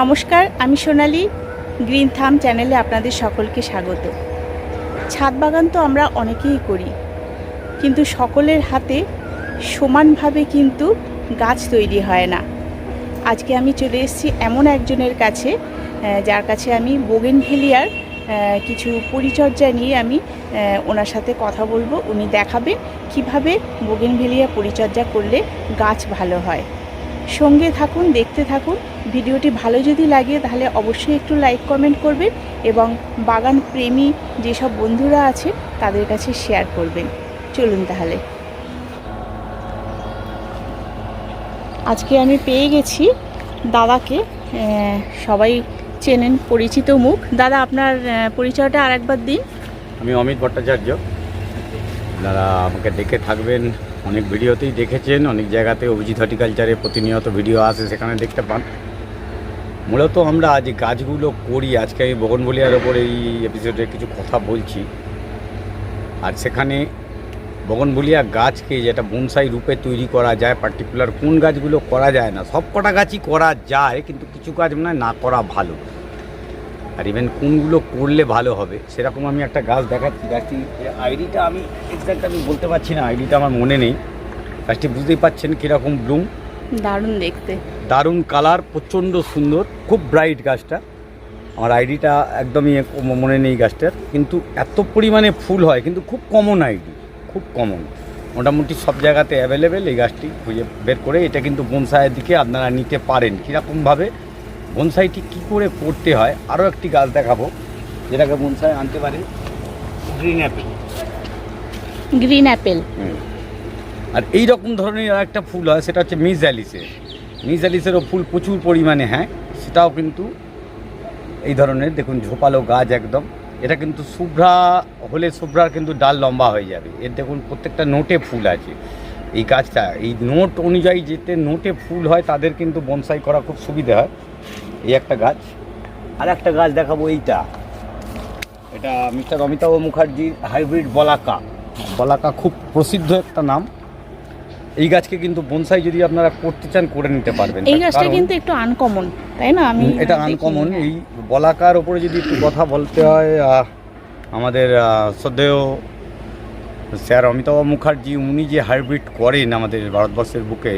নমস্কার, আমি সোনালি, গ্রিন থাম চ্যানেলে আপনাদের সকলকে স্বাগত। ছাদ বাগান তো আমরা অনেকেই করি, কিন্তু সকলের হাতে সমানভাবে কিন্তু গাছ তৈরি হয় না। আজকে আমি চলে এসেছি এমন একজনের কাছে যার কাছে আমি বোগেনভেলিয়ার কিছু পরিচর্যা নিয়ে আমি ওনার সাথে কথা বলব। উনি দেখাবেন কীভাবে বোগেনভেলিয়া পরিচর্যা করলে গাছ ভালো হয়। সঙ্গে থাকুন, দেখতে থাকুন। ভিডিওটি ভালো যদি লাগে তাহলে অবশ্যই একটু লাইক কমেন্ট করবেন এবং বাগান প্রেমী যেসব বন্ধুরা আছে তাদের কাছে শেয়ার করবেন। চলুন তাহলে। আজকে আমি পেয়ে গেছি দাদাকে সবাই চেনেন পরিচিত মুখ। দাদা, আপনার পরিচয়টা আর একবার দিন। আমি অমিত ভট্টাচার্য। দাদা আমাকে দেখে থাকবেন অনেক ভিডিওতেই দেখেছেন, অনেক জায়গাতে অভিজিৎ হর্টিকালচারে প্রতিনিয়ত ভিডিও আসে, সেখানে দেখতে পান। মূলত আমরা যে গাছগুলো করি, আজকে আমি বগনবলিয়ার ওপর এই এপিসোডে কিছু কথা বলছি। আর সেখানে বগনবলিয়া গাছকে যেটা বনসাই রূপে তৈরি করা যায় পার্টিকুলার কোন গাছগুলো করা যায় না সব কটা গাছই করা যায়, কিন্তু কিছু গাছ মনে হয় না করা ভালো। আর ইভেন কোনগুলো করলে ভালো হবে সেরকম আমি একটা গাছ দেখাচ্ছি গাছটি আইডিটা আমি এক্সাক্ট আমি বলতে পারছি না আইডিটা আমার মনে নেই। গাছটি বুঝতেই পাচ্ছেন কীরকম ব্লুম দারুণ দেখতে। দারুণ কালার প্রচণ্ড সুন্দর খুব ব্রাইট গাছটা। আমার আইডিটা একদমই মনে নেই গাছটার। কিন্তু এত পরিমাণে ফুল হয় কিন্তু খুব কমন আইডি খুব কমন মোটামুটি সব জায়গাতে অ্যাভেলেবেল এই গাছটি খুঁজে বের করে এটা কিন্তু বনসাইয়ের দিকে আপনারা নিতে পারেন। কীরকমভাবে বনসাইটি কী করে করতে হয়? আরও একটি গাছ দেখাবো যেটাকে বনসাই আনতে পারে। গ্রিন অ্যাপেল গ্রিন অ্যাপেল আর এই রকম ধরনের আর একটা ফুল হয় সেটা হচ্ছে মিস অ্যালিসের মিস অ্যালিসেরও ফুল প্রচুর পরিমাণে হ্যাঁ? সেটাও কিন্তু এই ধরনের দেখুন ঝোপালো গাছ একদম। এটা কিন্তু শুভ্রা হলে শুভ্রার কিন্তু ডাল লম্বা হয়ে যাবে। এর দেখুন প্রত্যেকটা নোটে ফুল আছে। এই গাছটা এই নোট অনুযায়ী যেতে নোটে ফুল হয় তাদের কিন্তু বনসাই করা খুব সুবিধা হয়। এই একটা গাছ। আর একটা গাছ দেখাবো এইটা। এটা মিস্টার অমিতাভ মুখার্জির হাইব্রিড বলাকা। বলাকা খুব প্রসিদ্ধ একটা নাম। এই গাছকে কিন্তু বনসাই যদি আপনারা করতে চান করে নিতে পারবেন। এই গাছটা কিন্তু একটু আনকমন তাই না? আমি এটা আনকমন। এই বলাকার ওপরে যদি একটু কথা বলতে হয় আমাদের শ্রদ্ধেয় স্যার, অমিতাভ মুখার্জি, উনি যে হাইব্রিড করেন আমাদের ভারতবর্ষের বুকে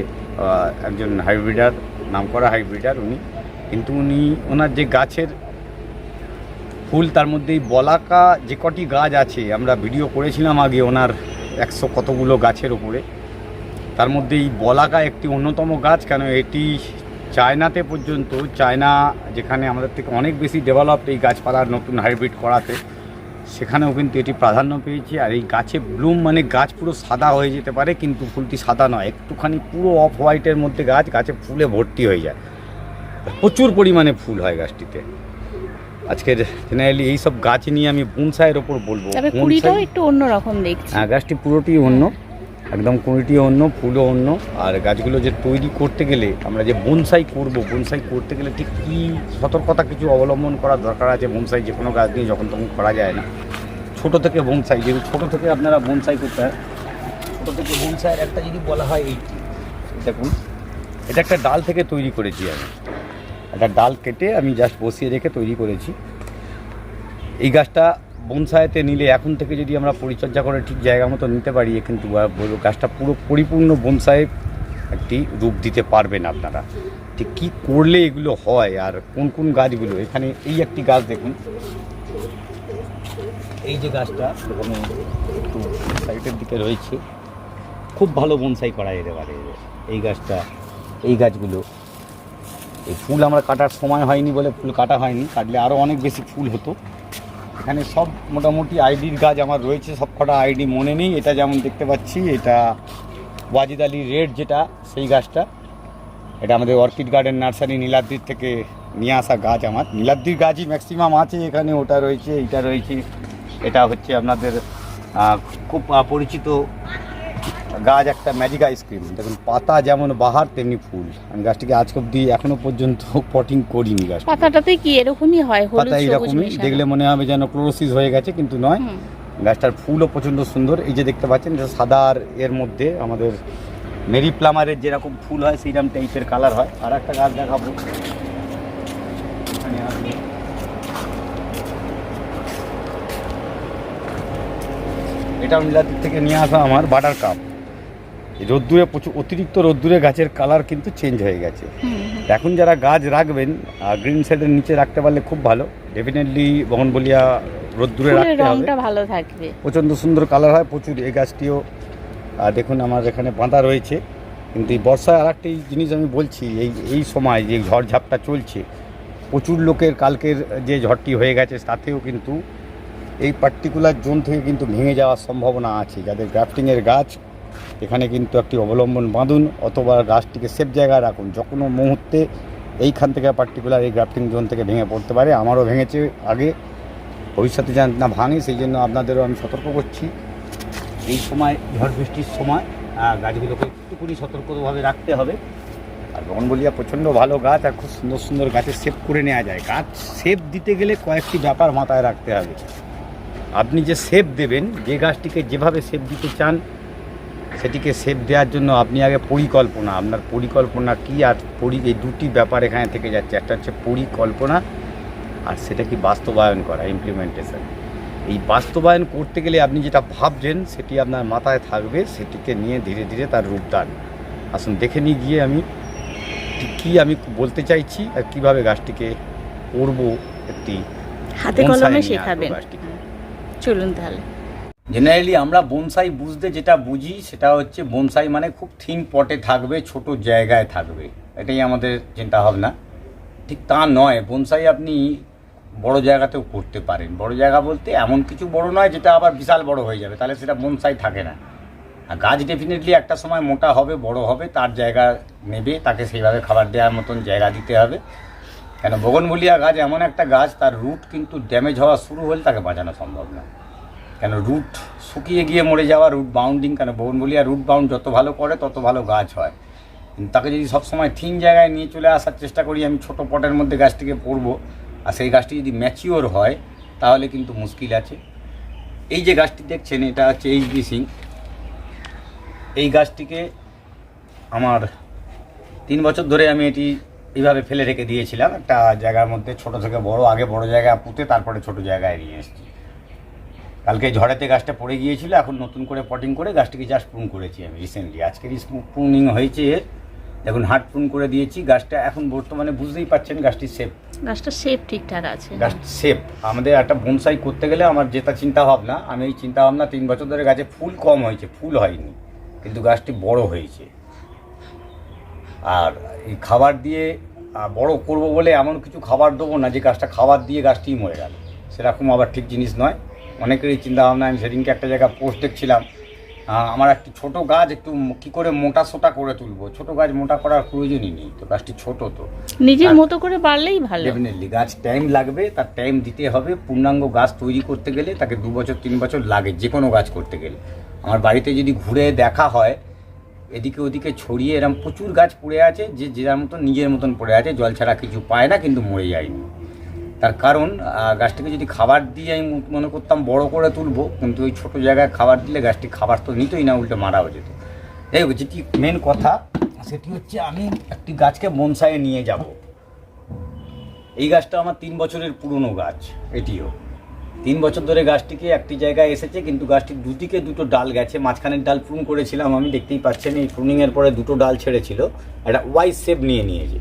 একজন হাইব্রিডার নাম করা হাইব্রিডার উনি। কিন্তু উনি ওনার যে গাছের ফুল, তার মধ্যে বলাকা যে কটি গাছ আছে, আমরা ভিডিও করেছিলাম আগে ওনার একশো কতগুলো গাছের ওপরে তার মধ্যে এই বলাকা একটি অন্যতম গাছ, কেন এটি চায়নাতে পর্যন্ত, চায়না যেখানে আমাদের থেকে অনেক বেশি ডেভেলপড এই গাছপালার নতুন হাইব্রিড করাতে। সেখানেও কিন্তু এটি প্রাধান্য পেয়েছে। আর এই গাছে ব্লুম মানে গাছ পুরো সাদা হয়ে যেতে পারে কিন্তু ফুলটি সাদা নয়। একটুখানি পুরো অফ হোয়াইটের মধ্যে গাছ গাছে ফুলে ভর্তি হয়ে যায়। প্রচুর পরিমাণে ফুল হয় গাছটিতে। আজকের জেনারেলি এইসব গাছ নিয়ে আমি বনসাইয়ের ওপর বলব। একটু অন্যরকম দেখছি। হ্যাঁ গাছটি পুরোটি অন্য। একদম কুড়িটি অন্য, ফুলও অন্য। আর গাছগুলো যে তৈরি করতে গেলে আমরা যে বনসাই করব, বনসাই করতে গেলে ঠিক কী সতর্কতা কিছু অবলম্বন করার দরকার আছে বনসাই? যে কোনো গাছ নিয়ে যখন তখন করা যায় না। ছোট থেকে বনসাই, যেহেতু ছোটো থেকে আপনারা বনসাই করতে হয়, ছোটো থেকে বনসাইয়ের একটা যদি বলা হয় এইটি দেখুন, এটা একটা ডাল থেকে তৈরি করেছি আমি। একটা ডাল কেটে আমি জাস্ট বসিয়ে রেখে তৈরি করেছি। এই গাছটা বনসাইতে নিলে এখন থেকে যদি আমরা পরিচর্যা করে ঠিক জায়গা মতো নিতে পারি কিন্তু গাছটা পুরো পরিপূর্ণ বনসাই একটি রূপ দিতে পারবেন আপনারা। ঠিক কী করলে এগুলো হয় আর কোন কোন গাছগুলো? এখানে এই একটি গাছ দেখুন। এই যে গাছটা এখানে একটু সাইডের দিকে রয়েছে। খুব ভালো বনসাই করা যেতে পারে এই গাছটা, এই গাছগুলো। এই ফুল আমরা কাটার সময় হয়নি বলে ফুল কাটা হয়নি, কাটলে আরও অনেক বেশি ফুল হতো। এখানে সব মোটামুটি আইডির গাছ আমার রয়েছে, সব কটা আইডি মনে নেই, এটা যেমন দেখতে পাচ্ছি, এটা ওয়াজিদ আলী রেড যেটা, সেই গাছটা। এটা আমাদের অর্কিড গার্ডেন নার্সারি নীলাদ্রির থেকে নিয়ে আসা গাছ আমার। নীলাদ্রির গাছই ম্যাক্সিমাম আছে এখানে, ওটা রয়েছে, এইটা রয়েছে। এটা হচ্ছে আপনাদের খুব পরিচিত গাছ একটা ম্যাজিক আইসক্রিম দেখুন পাতা যেমন বাহার তেমনি ফুল। আমি গাছটিকে আজ অব্দি এখনও পর্যন্ত পটিং করিনি গাছ পাতাটাতে কি এরকমই হয়? পাতা সবুজ এইরকমই দেখলে মনে হবে যেন ক্লোরোসিস হয়ে গেছে কিন্তু নয়। গাছটার ফুলও প্রচণ্ড সুন্দর। এই যে দেখতে পাচ্ছেন যে সাদা আর এর মধ্যে আমাদের মেরি প্লামারের যেরকম ফুল হয় সেইরকম টাইপের কালার হয়। আর একটা গাছ দেখাবো। এটা নীলাদ্রি থেকে নিয়ে আসা আমার বাটার কাপ রোদ্দুরে প্রচুর অতিরিক্ত রোদ্দুরে গাছের কালার কিন্তু চেঞ্জ হয়ে গেছে। এখন যারা গাছ রাখবেন গ্রিন সাইডের নিচে রাখতে পারলে খুব ভালো। ডেফিনেটলি বহনবলিয়া রোদ্দুরে রাখতে হবে। ভালো থাকবে। প্রচণ্ড সুন্দর কালার হয় প্রচুর এই গাছটিও। দেখুন আমার এখানে বাঁধা রয়েছে। কিন্তু এই বর্ষায় আর একটি জিনিস আমি বলছি এই এই সময় যে ঝড়ঝাপটা চলছে প্রচুর লোকের কালকের যে ঝড়টি হয়ে গেছে তাতেও কিন্তু এই পার্টিকুলার জোন থেকে কিন্তু ভেঙে যাওয়ার সম্ভাবনা আছে। যাদের গ্রাফটিংয়ের গাছ এখানে কিন্তু একটি অবলম্বন বাঁধুন অথবা গাছটিকে সেফ জায়গায় রাখুন। যে কোনো মুহূর্তে এইখান থেকে পার্টিকুলার এই গ্রাফটিং জোন থেকে ভেঙে পড়তে পারে। আমারও ভেঙেছে আগে। ভবিষ্যতে যেন না ভাঙে, সেই জন্য আপনাদেরও আমি সতর্ক করছি। এই সময়, ঝড় বৃষ্টির সময় গাছগুলোকে একটুকুনি সতর্কভাবে রাখতে হবে। আর বনবলিয়া প্রচণ্ড ভালো গাছ, আর খুব সুন্দর সুন্দর গাছে সেভ করে নেওয়া যায়। গাছ সেভ দিতে গেলে কয়েকটি ব্যাপার মাথায় রাখতে হবে। আপনি যে সেভ দেবেন, যে গাছটিকে যেভাবে সেভ দিতে চান সেটিকে সেভ দেওয়ার জন্য আপনি আগে পরিকল্পনা আপনার পরিকল্পনা কী আর পরি এই দুটি ব্যাপার এখানে থেকে যাচ্ছে। একটা হচ্ছে পরিকল্পনা আর সেটা কি বাস্তবায়ন করা ইমপ্লিমেন্টেশন এই বাস্তবায়ন করতে গেলে আপনি যেটা ভাবছেন সেটি আপনার মাথায় থাকবে সেটিকে নিয়ে ধীরে ধীরে তার রূপদান আসুন দেখে নিয়ে গিয়ে আমি কী আমি বলতে চাইছি আর কীভাবে গাছটিকে করব একটি হাতে কলমে শেখাবেন। গাছটিকে। চলুন তাহলে। জেনারেলি আমরা বনসাই বুঝতে যেটা বুঝি, সেটা হচ্ছে বনসাই মানে খুব থিন পটে থাকবে, ছোট জায়গায় থাকবে। এটাই আমাদের চিন্তা ভাবনা। ঠিক তা নয় বনসাই আপনি বড় জায়গাতেও করতে পারেন। বড় জায়গা বলতে এমন কিছু বড় নয়, যেটা আবার বিশাল বড় হয়ে যাবে, তাহলে সেটা বনসাই থাকে না। আর গাছ ডেফিনেটলি একটা সময় মোটা হবে, বড় হবে, তার জায়গা নেবে, তাকে সেইভাবে খাবার দেওয়ার মতন জায়গা দিতে হবে। কেন বগনমলিয়া গাছ এমন একটা গাছ, তার রুট কিন্তু ড্যামেজ হওয়া শুরু হলে তাকে বাঁচানো সম্ভব না কেন রুট শুকিয়ে গিয়ে মরে যাওয়া রুট বাউন্ডিং কেন? বনবলিয়া রুট বাউন্ড যত ভালো করে, তত ভালো গাছ হয়। তাকে যদি সবসময় থিন জায়গায় নিয়ে চলে আসার চেষ্টা করি, আমি ছোট পটের মধ্যে গাছটিকে পড়ব আর সেই গাছটি যদি ম্যাচিওর হয়, তাহলে কিন্তু মুশকিল আছে। এই যে গাছটি দেখছেন, এটা হচ্ছে এইচ বি সিং। এই গাছটিকে আমার তিন বছর ধরে আমি এটি এইভাবে ফেলে রেখে দিয়েছিলাম। একটা জায়গার মধ্যে ছোট থেকে বড়, আগে বড় জায়গায় পুঁতে, তারপরে ছোট জায়গায় নিয়ে এসেছি। কালকে ঝড়েতে গাছটা পড়ে গিয়েছিল এখন নতুন করে পটিং করে গাছটিকে জাস্ট প্রুন করেছি আমি রিসেন্টলি আজকেরই প্রুনিং হয়েছে এর দেখুন হার্ট প্রুন করে দিয়েছি গাছটা এখন বর্তমানে বুঝতেই পাচ্ছেন গাছটি সেফ গাছটা শেপ ঠিকঠাক আছে। গাছ সেফ আমাদের একটা বনসাই করতে গেলে আমার যেটা চিন্তা ভাবনা আমি এই চিন্তা ভাবনা তিন বছর ধরে গাছে ফুল কম হয়েছে ফুল হয়নি কিন্তু গাছটি বড় হয়েছে। আর এই খাবার দিয়ে বড় করব বলে এমন কিছু খাবার দেবো না যে গাছটা খাবার দিয়ে গাছটিই মরে গেল। সেরকম আবার ঠিক জিনিস নয়। অনেকেরই চিন্তা ভাবনা আমি সেদিনকে একটা জায়গায় পোস্ট দেখছিলাম। আমার একটি ছোট গাছ একটু কি করে মোটা সোটা করে তুলবো? ছোট গাছ মোটা করার প্রয়োজনই নেই তো গাছটি ছোট তো। নিজের মতো করে বাড়লেই ভালো। ডেফিনেটলি গাছ টাইম লাগবে তার টাইম দিতে হবে। পূর্ণাঙ্গ গাছ তৈরি করতে গেলে তাকে দু বছর তিন বছর লাগে যে কোনো গাছ করতে গেলে। আমার বাড়িতে যদি ঘুরে দেখা হয় এদিকে ওদিকে ছড়িয়ে এরম প্রচুর গাছ পড়ে আছে যে যার মতন নিজের মতন পড়ে আছে জল ছাড়া কিছু পায় না কিন্তু মরে যায়নি। তার কারণ গাছটিকে যদি খাবার দিয়ে আমি মনে করতাম বড় করে তুলবো, কিন্তু ওই ছোটো জায়গায় খাবার দিলে গাছটি খাবার তো নিতই না, উল্টে মারাও যেত। যাই হোক, যেটি মেন কথা, সেটি হচ্ছে আমি একটি গাছকে বনসাইয়ে নিয়ে যাব। এই গাছটা আমার তিন বছরের পুরনো গাছ, এটিও। তিন বছর ধরে গাছটিকে একটি জায়গায় এসেছে, কিন্তু গাছটির দুদিকে দুটো ডাল গেছে। মাঝখানের ডাল প্রুন করেছিলাম আমি, দেখতেই পাচ্ছেন, এই প্রুনিংয়ের পরে দুটো ডাল ছেড়েছিল। একটা ওয়াই শেপ নিয়ে নিয়েছে।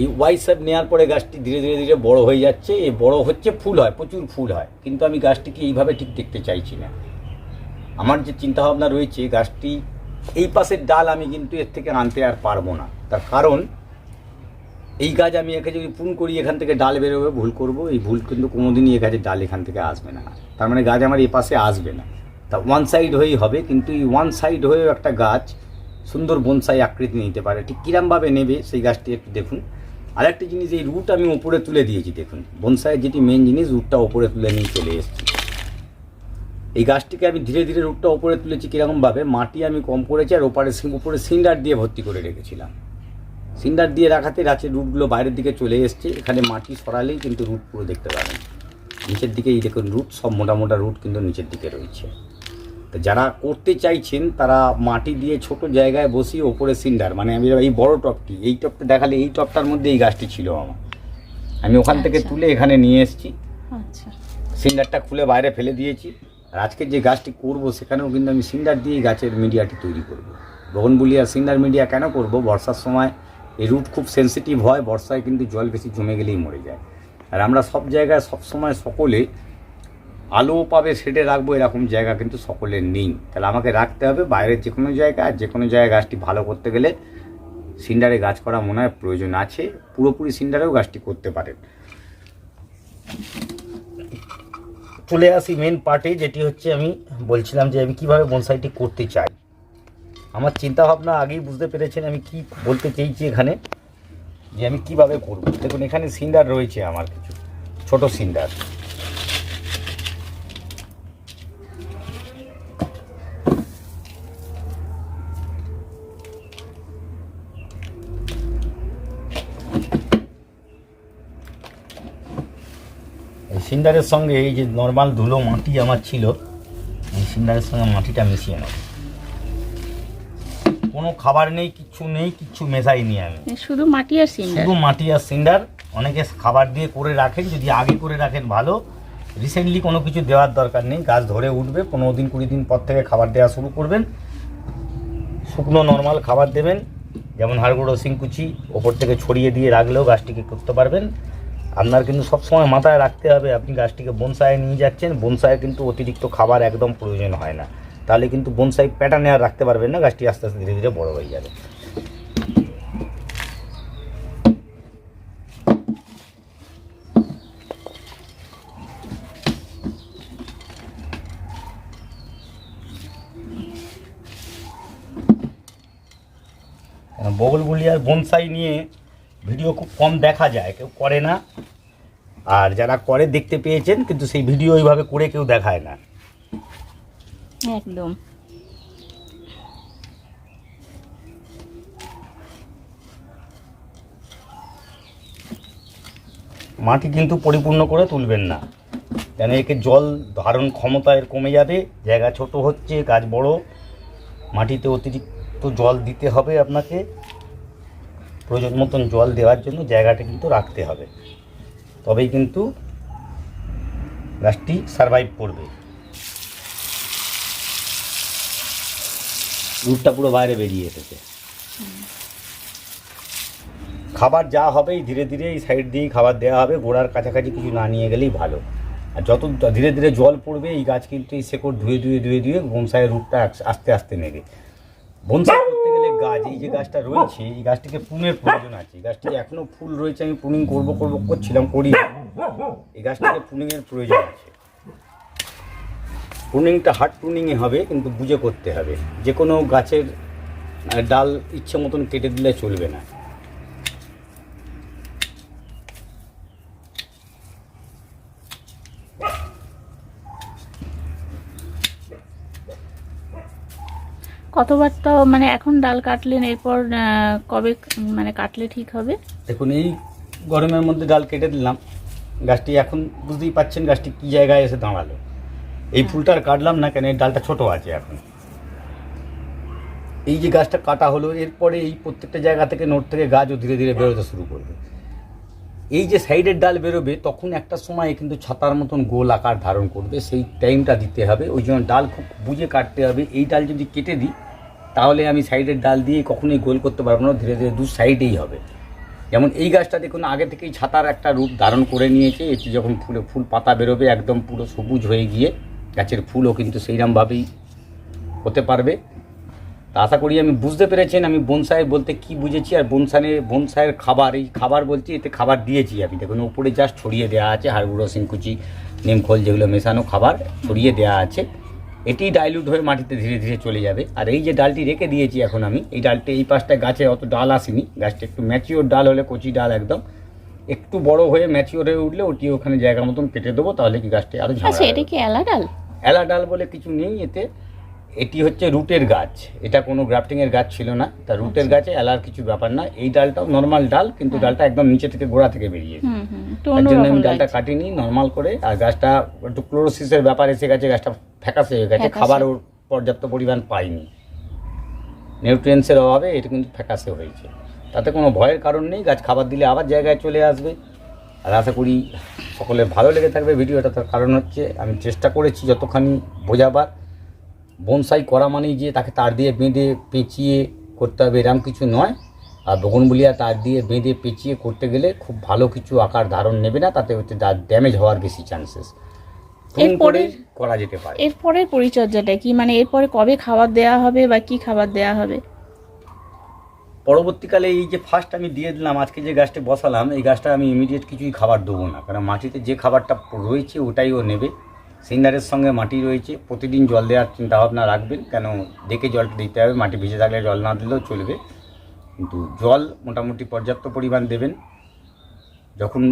এই ওয়াই শেপ নেওয়ার পরে গাছটি ধীরে ধীরে ধীরে বড় হয়ে যাচ্ছে। এই বড় হচ্ছে, ফুল হয়, প্রচুর ফুল হয়। কিন্তু আমি গাছটিকে এইভাবে ঠিক দেখতে চাইছি না। আমার যে চিন্তাভাবনা রয়েছে, গাছটি এই পাশের ডাল আমি কিন্তু এর থেকে আনতে আর পারব না। তার কারণ, এই গাছ আমি একে যদি পুন করি, এখান থেকে ডাল বেরোবে, ভুল করব। এই ভুল কিন্তু কোনোদিনই এ গাছের ডাল এখান থেকে আসবে না। তার মানে গাছ আমার এই পাশে আসবে না। তা ওয়ান সাইড হয়েই হবে, কিন্তু এই ওয়ান সাইড হয়েও একটা গাছ সুন্দর বনসাই আকৃতি নিতে পারে। ঠিক কিরমভাবে নেবে, সেই গাছটি একটু দেখুন। আরেকটি জিনিস, এই রুট আমি উপরে তুলে দিয়েছি, দেখুন। বনসাইয়ের যেটি মেন জিনিস রুটটা ওপরে তুলে নিয়ে চলে এসেছি। এই গাছটিকে আমি ধীরে ধীরে রুটটা উপরে তুলেছি কীরকমভাবে? মাটি আমি কম করেছি আর ওপারে উপরে সিন্ডার দিয়ে ভর্তি করে রেখেছিলাম। সিন্ডার দিয়ে রাখাতে গাছের রুটগুলো বাইরের দিকে চলে এসছে। এখানে মাটি সরালেই কিন্তু রুট পুরো দেখতে পাবেন। নিচের দিকে এই দেখুন রুট সব মোটা মোটা রুট কিন্তু নিচের দিকে রয়েছে। যারা করতে চাইছেন তারা মাটি দিয়ে ছোট জায়গায় বসিয়ে ওপরে সিন্ডার মানে আমি এই বড় টপটি এই টপটা দেখালে এই টপটার মধ্যে এই গাছটি ছিল আমার। আমি ওখান থেকে আচ্ছা। তুলে এখানে নিয়ে এসেছি। আচ্ছা। সিন্ডারটা খুলে বাইরে ফেলে দিয়েছি। আর আজকে যে গাছটি করব সেখানেও কিন্তু আমি সিন্ডার দিয়েই গাছের মিডিয়াটি তৈরি করব। বগনবুলিয়া সিন্ডার মিডিয়া কেন করব? বর্ষার সময় এই রুট খুব সেনসিটিভ হয় বর্ষায় কিন্তু জল বেশি জমে গেলেই মরে যায়। আর আমরা সব জায়গায় সব সময় সকলে আলো পাবে, সেটে রাখব, এরকম জায়গা কিন্তু সকলের নেই। তাহলে আমাকে রাখতে হবে, বাইরের যে কোনো জায়গা, আর যে কোনো জায়গায় গাছটি ভালো করতে গেলে সিন্ডারে গাছ করা মনে হয় প্রয়োজন আছে, পুরোপুরি সিন্ডারেও গাছটি করতে পারেন। চলে আসি মেন পার্টে যেটি হচ্ছে আমি বলছিলাম যে আমি কীভাবে বনসাইটি করতে চাই। আমার চিন্তা ভাবনা আগেই বুঝতে পেরেছেন, আমি কি বলতে চেয়েছি এখানে, যে আমি কীভাবে করব। দেখুন, এখানে সিন্ডার রয়েছে আমার কিছু, ছোট সিন্ডার এই সিন্ডারের সঙ্গে এই যে নর্মাল ধুলো মাটি আমার ছিল এই সিন্ডারের সঙ্গে মাটিটা মিশিয়ে নেব। কোনো খাবার নেই কিচ্ছু নেই কিচ্ছু মেশাইনি আমি। শুধু মাটি আর সিন্ডার। শুধু মাটি আর সিন্ডার অনেকে খাবার দিয়ে করে রাখেন যদি আগে করে রাখেন ভালো। রিসেন্টলি কোনো কিছু দেওয়ার দরকার নেই গাছ ধরে উঠবে পনেরো দিন কুড়ি দিন পর থেকে খাবার দেওয়া শুরু করবেন। শুকনো নর্মাল খাবার দেবেন যেমন হাড়গুঁড়ো সিংকুচি ওপর থেকে ছড়িয়ে দিয়ে রাখলেও গাছটিকে করতে পারবেন। আপনার কিন্তু সবসময় মাথায় রাখতে হবে, আপনি গাছটিকে বনসায় নিয়ে যাচ্ছেন বনসায় কিন্তু অতিরিক্ত খাবার একদম প্রয়োজন হয় না। তাহলে কিন্তু বনসাই প্যাটার্নে আর রাখতে পারবেন না, গাছটি আস্তে আস্তে ধীরে ধীরে বড় হয়ে যাবে। বগলগুলিয়ার বনসাই নিয়ে ভিডিও খুব কম দেখা যায় কেউ করে না। আর যারা করে দেখতে পেয়েছেন কিন্তু সেই ভিডিও ওইভাবে করে কেউ দেখায় না। একদম। মাটি কিন্তু পরিপূর্ণ করে তুলবেন না। কেন একে জল ধারণ ক্ষমতা এর কমে যাবে জায়গা ছোট হচ্ছে গাছ বড় মাটিতে অতিরিক্ত জল দিতে হবে আপনাকে। প্রয়োজন মতন জল দেওয়ার জন্য জায়গাটা কিন্তু রাখতে হবে। তবেই কিন্তু গাছটি সারভাইভ করবে। রুটটা পুরো বাইরে বেরিয়ে এসেছে। খাবার যা হবেই ধীরে ধীরে এই সাইড দিয়েই খাবার দেওয়া হবে, গোড়ার কাছাকাছি কিছু না নিয়ে গেলেই ভালো। আর যত ধীরে ধীরে জল পড়বে, এই গাছ কিন্তু এই শেকড় ধুয়ে ধুয়ে ধুয়ে ধুয়ে বনসাইয়ের রুটটা আস্তে আস্তে নেবে। বনসাই গাছ এই যে গাছটা রয়েছে এই গাছটিকে পুনের প্রয়োজন আছে। গাছটি এখনও ফুল রয়েছে আমি পুনিং করব করব করছিলাম করি। এই গাছটিকে পুনিংয়ের প্রয়োজন আছে। পুনিংটা হার্ড পুনিংয়ে হবে কিন্তু বুঝে করতে হবে। যে কোনো গাছের আহ, ডাল ইচ্ছে মতন কেটে দিলে চলবে না। কতবার তো মানে এখন ডাল কাটলেন এরপর কবে মানে কাটলে ঠিক হবে? দেখুন এই গরমের মধ্যে ডাল কেটে দিলাম। গাছটি এখন বুঝতেই পাচ্ছেন গাছটি কী জায়গায় এসে দাঁড়াল। এই ফুলটা আর কাটলাম না কেন? এই ডালটা ছোট আছে এখন। এই যে গাছটা কাটা হলো এরপরে এই প্রত্যেকটা জায়গা থেকে নোট থেকে গাছও ধীরে ধীরে বেরোতে শুরু করবে। এই যে সাইডের ডাল বেরোবে, তখন একটা সময় কিন্তু ছাতার মতন গোল আকার ধারণ করবে, সেই টাইমটা দিতে হবে। ওই জন্য ডাল খুব বুঝে কাটতে হবে। এই ডাল যদি কেটে দিই, তাহলে আমি সাইডের ডাল দিয়ে কখনোই গোল করতে পারব না, ধীরে ধীরে দু সাইডেই হবে। যেমন এই গাছটা দেখুন, আগে থেকেই ছাতার একটা রূপ ধারণ করে নিয়েছে। এটি যখন ফুলে ফুল পাতা বেরোবে, একদম পুরো সবুজ হয়ে গিয়ে গাছের ফুলও কিন্তু সেইরকমভাবেই হতে পারবে। তা আশা করি আমি বুঝতে পেরেছেন আমি বনসাই বলতে কি বুঝেছি আর বনসানে বনসাইয়ের খাবার এই খাবার বলছি এতে খাবার দিয়েছি আমি। দেখুন উপরে জাস্ট ছড়িয়ে দেওয়া আছে হাড়গুঁড়ো সিংকুচি নিমখোল যেগুলো মেশানো খাবার ছড়িয়ে দেওয়া আছে। এটি ডাইলুট হয়ে মাটিতে ধীরে ধীরে চলে যাবে। আর এই যে ডালটি রেখে দিয়েছি এখন আমি এই ডালটি এই পাশটা গাছে অত ডাল আসেনি গাছটা একটু ম্যাচিওর ডাল হলে কচি ডাল একদম। একটু বড় হয়ে ম্যাচিওর হয়ে উঠলে ওটি ওখানে জায়গা মতন কেটে দেবো তাহলে কি গাছটি আরও ঝামেলা আচ্ছা এটা কি এলা ডাল এলা ডাল বলে কিছু নেই এতে। এটি হচ্ছে রুটের গাছ। এটা কোনো গ্রাফটিংয়ের গাছ ছিল না। তা রুটের গাছে এলার কিছু ব্যাপার না। এই ডালটাও নর্মাল ডাল কিন্তু ডালটা একদম নিচে থেকে গোড়া থেকে বেরিয়েছে। তার জন্য আমি ডালটা। কাটিনি নর্মাল করে। আর গাছটা একটু ক্লোরোসিসের ব্যাপার এসে গেছে গাছটা ফ্যাকাসে হয়ে গেছে। খাবার ওর পর্যাপ্ত পরিমাণ পাইনি। নিউট্রিয়েন্টসের অভাবে এটা কিন্তু ফ্যাকাসে হয়েছে। তাতে কোনো ভয়ের কারণ নেই। গাছ খাবার দিলে আবার জায়গায় চলে আসবে। আর আশা করি সকলে ভালো লেগে থাকবে। ভিডিওটা তার কারণ হচ্ছে আমি চেষ্টা করেছি যতখানি বোঝাবার। বনসাই করা মানেই যে তাকে তার দিয়ে বেঁধে পেঁচিয়ে করতে হবে এরকম কিছু নয়। আর বগনবুলিয়া তার দিয়ে বেঁধে পেঁচিয়ে করতে গেলে খুব ভালো কিছু আকার ধারণ নেবে না তাতে হচ্ছে তার ড্যামেজ হওয়ার বেশি চান্সেস এরপরে করা যেতে পারে। এরপরের পরিচর্যাটা কি? মানে এরপরে কবে খাবার দেওয়া হবে বা কি খাবার দেওয়া হবে? পরবর্তীকালে এই যে ফার্স্ট আমি দিয়ে দিলাম আজকে যে গাছটা বসালাম এই গাছটা আমি ইমিডিয়েট কিছুই খাবার দেবো না। কারণ মাটিতে যে খাবারটা রয়েছে ওটাই ও নেবে। সিন্ডারের সঙ্গে মাটি রয়েছে, প্রতিদিন জল দেওয়ার চিন্তা ভাবনা রাখবেন, কেন দেখে জলটা দিতে হবে, মাটি ভিজে থাকলে জল না দিলেও চলবে। কিন্তু জল মোটামুটি পর্যাপ্ত পরিমাণ দেবেন। যখন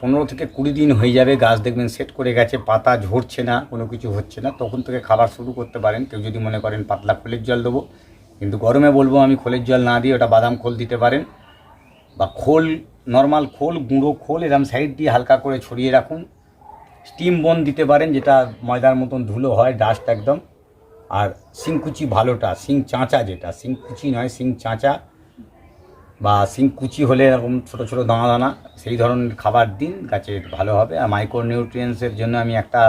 পনেরো থেকে কুড়ি দিন হয়ে যাবে, গাছ দেখবেন সেট করে গেছে, পাতা ঝরছে না, কোনো কিছু হচ্ছে না, তখন থেকে খাবার শুরু করতে পারেন। কেউ যদি মনে করেন পাতলা খোলের জল দেবো, কিন্তু গরমে বলব আমি খোলের জল না দিয়ে ওটা বাদাম খোল দিতে পারেন। বা খোল, নর্মাল খোল, গুঁড়ো খোল এরকম সাইড দিয়ে হালকা করে ছড়িয়ে রাখুন। স্টিম বোন দিতে পারেন যেটা ময়দার মতন ধুলো হয় ডাস্ট একদম। আর সিংকুচি ভালোটা সিং চাঁচা যেটা সিংকুচি নয় সিং চাঁচা বা সিং কুচি হলে এরকম ছোটো ছোটো দানা দানা সেই ধরনের খাবার দিন গাছে ভালো হবে। আর মাইক্রো নিউট্রিয়েন্টসের জন্য আমি একটা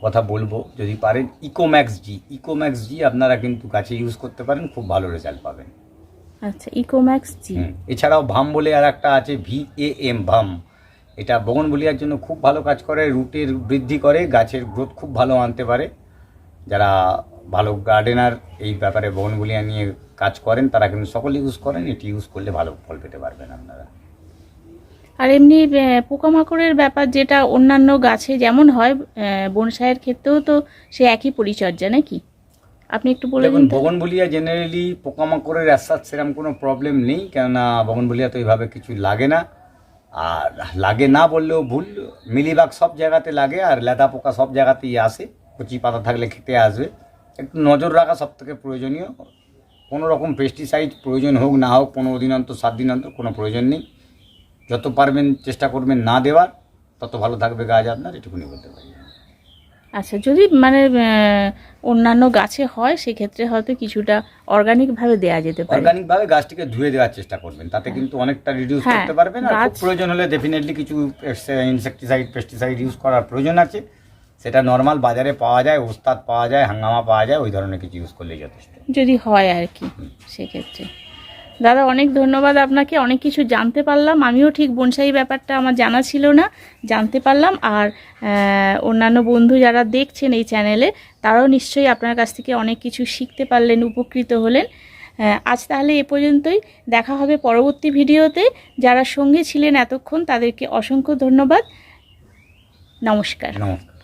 কথা বলব যদি পারেন ইকোম্যাক্স জি ইকোম্যাক্স জি আপনারা কিন্তু গাছে ইউজ করতে পারেন খুব ভালো রেজাল্ট পাবেন। আচ্ছা ইকোম্যাক্স জি এছাড়াও ভাম বলে আর একটা আছে ভি এ এম ভাম। এটা বগনবলিয়ার জন্য খুব ভালো কাজ করে রুটের বৃদ্ধি করে গাছের গ্রোথ খুব ভালো আনতে পারে। যারা ভালো গার্ডেনার এই ব্যাপারে বগনবলিয়া নিয়ে কাজ করেন তারা কিন্তু সকলে ইউজ করেন এটি ইউজ করলে ভালো ফল পেতে পারবেন আপনারা। আর এমনি পোকামাকড়ের ব্যাপার যেটা অন্যান্য গাছে যেমন হয় বনসাইয়ের ক্ষেত্রেও তো সে একই পরিচর্যা নাকি? আপনি একটু বলে দেখুন। বগনবলিয়া জেনারেলি পোকামাকড়ের অ্যাসাদ সেরকম কোনো প্রবলেম নেই কেননা বগনবলিয়া তো এইভাবে কিছু লাগে না। আর লাগে না বললেও ভুল। মিলিবাগ সব জায়গাতে লাগে আর লেদা পোকা সব জায়গাতেই আসে। কচি পাতা থাকলে খেতে আসবে। একটু নজর রাখা সব থেকে প্রয়োজনীয়। কোনো রকম পেস্টিসাইড প্রয়োজন হোক না হোক, পনেরো দিন অন্তর, সাত দিন অন্তর কোনো প্রয়োজন নেই। যত পারবেন চেষ্টা করবেন না দেওয়ার, তত ভালো থাকবে গাছ আপনার, এটুকুনি বলতে পারি। আচ্ছা যদি মানে অন্যান্য গাছে হয় সেক্ষেত্রে হয়তো কিছুটা অর্গানিকভাবে দেওয়া যেতে পারে। অর্গানিক ভাবে গাছটিকে ধুয়ে দেওয়ার চেষ্টা করবেন তাতে কিন্তু অনেকটা রিডিউস হ্যাঁ, করতে পারবেন। আর খুব প্রয়োজন হলে ডেফিনেটলি কিছু ইনসেকটিসাইড পেস্টিসাইড ইউজ করার প্রয়োজন আছে। সেটা নর্মাল বাজারে পাওয়া যায় ওস্তাদ পাওয়া যায় হাঙ্গামা পাওয়া যায় ওই ধরনের কিছু ইউজ করলেই যথেষ্ট। যদি হয় আর কি সেক্ষেত্রে। দাদা, অনেক ধন্যবাদ আপনাকে, অনেক কিছু জানতে পারলাম। আমিও ঠিক বনসাই ব্যাপারটা আমার জানা ছিল না, জানতে পারলাম। আর অন্যান্য বন্ধু যারা দেখছেন এই চ্যানেলে, তারাও নিশ্চয়ই আপনার কাছ থেকে অনেক কিছু শিখতে পারলেন, উপকৃত হলেন। আজ তাহলে এ পর্যন্তই। দেখা হবে পরবর্তী ভিডিওতে। যারা সঙ্গে ছিলেন এতক্ষণ, তাদেরকে অসংখ্য ধন্যবাদ। নমস্কার। নমস্কার।